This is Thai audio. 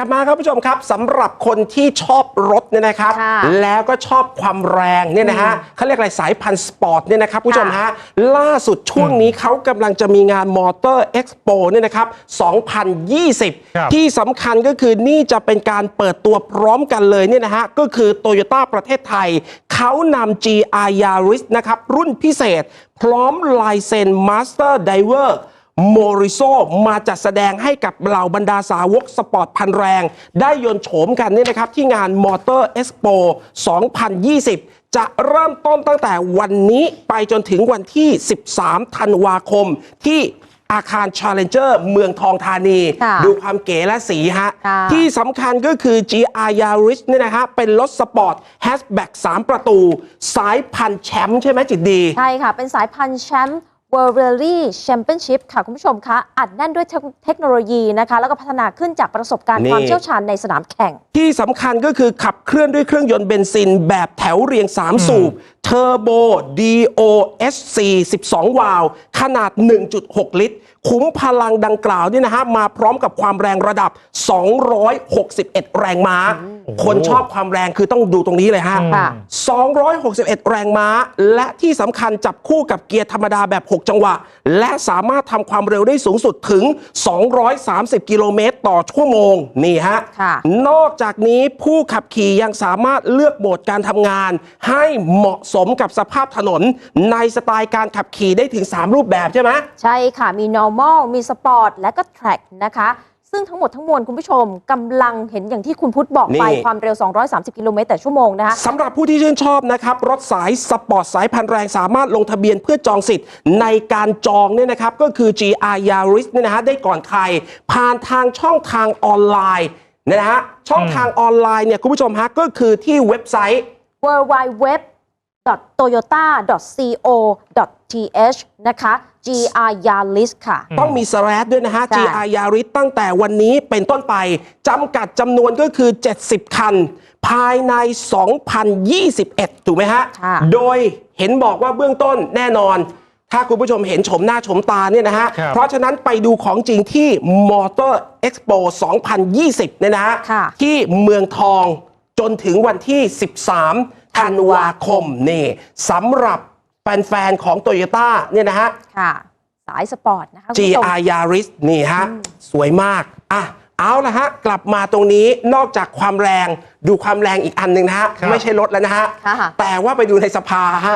กลับมาครับผู้ชมครับสำหรับคนที่ชอบรถเนี่ยนะครับ ค่ะแล้วก็ชอบความแรงเนี่ยนะฮะเขาเรียกอะไรสายพันธุ์สปอร์ตเนี่ยนะครับผู้ชมฮะล่าสุดช่วงนี้เขากำลังจะมีงานมอเตอร์เอ็กซ์โปเนี่ยนะครับ ครับ 2020 ที่สำคัญก็คือนี่จะเป็นการเปิดตัวพร้อมกันเลยเนี่ยนะฮะก็คือโตโยต้าประเทศไทย เขานำ GR Yaris นะครับ รุ่นพิเศษ พร้อมลายเซ็น Master Diver โมริโซมาจัดแสดงให้กับเหล่าบรรดาสาวกสปอร์ตพันแรง ได้ยนต์โฉมกันเนี่ยนะครับ ที่งานมอเตอร์เอ็กซ์โป2020 จะเริ่มต้นตั้งแต่วันนี้ไปจนถึงวันที่ 13 ธันวาคมที่อาคาร Challenger เมืองทองธานีค่ะดูความเก๋และสีฮะค่ะที่สำคัญก็คือ GR Yaris เนี่ยนะฮะ เป็นรถสปอร์ตแฮชแบ็ก3ประตู สายพันธุ์แชมป์ใช่ไหมจิตดี ใช่ค่ะ เป็นสายพันธุ์แชมป์ World Rally Championship ค่ะ คุณผู้ชมคะ อัดแน่นด้วยเทคเทคโนโลยีนะคะ แล้วก็พัฒนาขึ้นจากประสบการณ์นี่ ความเชี่ยวชาญในสนามแข่ง ที่สำคัญก็คือขับเคลื่อนด้วยเครื่องยนต์เบนซิน แบบแถวเรียง 3 สูบ Turbo DOSC 12 วาล์วขนาด 1.6 ลิตร คุ้มพลังดังกล่าวนี่นะฮะ มาพร้อมกับความแรงระดับ 261 แรงม้า คนชอบความแรงคือต้องดูตรงนี้เลยฮะ ค่ะ 261 แรงม้า และที่สำคัญจับคู่กับเกียร์ธรรมดาแบบ6 จังหวะ และสามารถทำความเร็วได้สูงสุดถึง 230 กิโลเมตรต่อชั่วโมงนี่ฮะ ค่ะ นอกจากนี้ผู้ขับขี่ยังสามารถเลือกโหมดการทำงาน ให้เหมาะสมกับสภาพถนน ในสไตล์การขับขี่ได้ถึง 3 รูปแบบใช่ไหม ใช่ค่ะ มี normal มี sport และก็ track นะคะ ซึ่งทั้งหมดทั้งมวลคุณผู้ชมกำลังเห็นอย่างที่คุณพุทธบอกไปนี่ ความเร็ว 230 กิโลเมตรต่อชั่วโมงนะคะ สำหรับผู้ที่ชื่นชอบนะครับ รถสายสปอร์ตสายพันธุ์แรงสามารถลงทะเบียนเพื่อจองสิทธิ์ ในการจองเนี่ยนะครับ ก็คือ GR Yaris เนี่ยนะฮะได้ก่อนใคร ผ่านทางช่องทางออนไลน์นะฮะช่องทางออนไลน์เนี่ยคุณผู้ชมฮะก็คือที่เว็บไซต์ w w w toyota.co.th นะคะ GR Yaris ค่ะ ต้องมีสแลดด้วยนะฮะ ใช่ GR Yaris ตั้งแต่วันนี้เป็นต้นไปจำกัดจำนวนก็คือ 70 คัน ภายใน 2021 ถูกไหมฮะ ค่ะโดยเห็นบอกว่าเบื้องต้นแน่นอน ถ้าคุณผู้ชมเห็นชมหน้าชมตาเนี่ยนะฮะ ครับเพราะฉะนั้นไปดูของจริงที่ Motor Expo 2020 เนี่ยนะฮะ ค่ะ ที่เมืองทองจนถึงวันที่ 13 ธันวาคมนี่สำหรับแฟนๆของ Toyota เนี่ยนะฮะค่ะ สายสปอร์ตนะคะคุณผู้ชม GR Yaris นี่ฮะ สวยมากอะเอาละฮะ กลับมาตรงนี้นอกจากความแรงดูความแรงอีกอันหนึ่งนะฮะครับไม่ใช่รถแล้วนะฮะค่ะแต่ว่าไปดูในสภาฮะ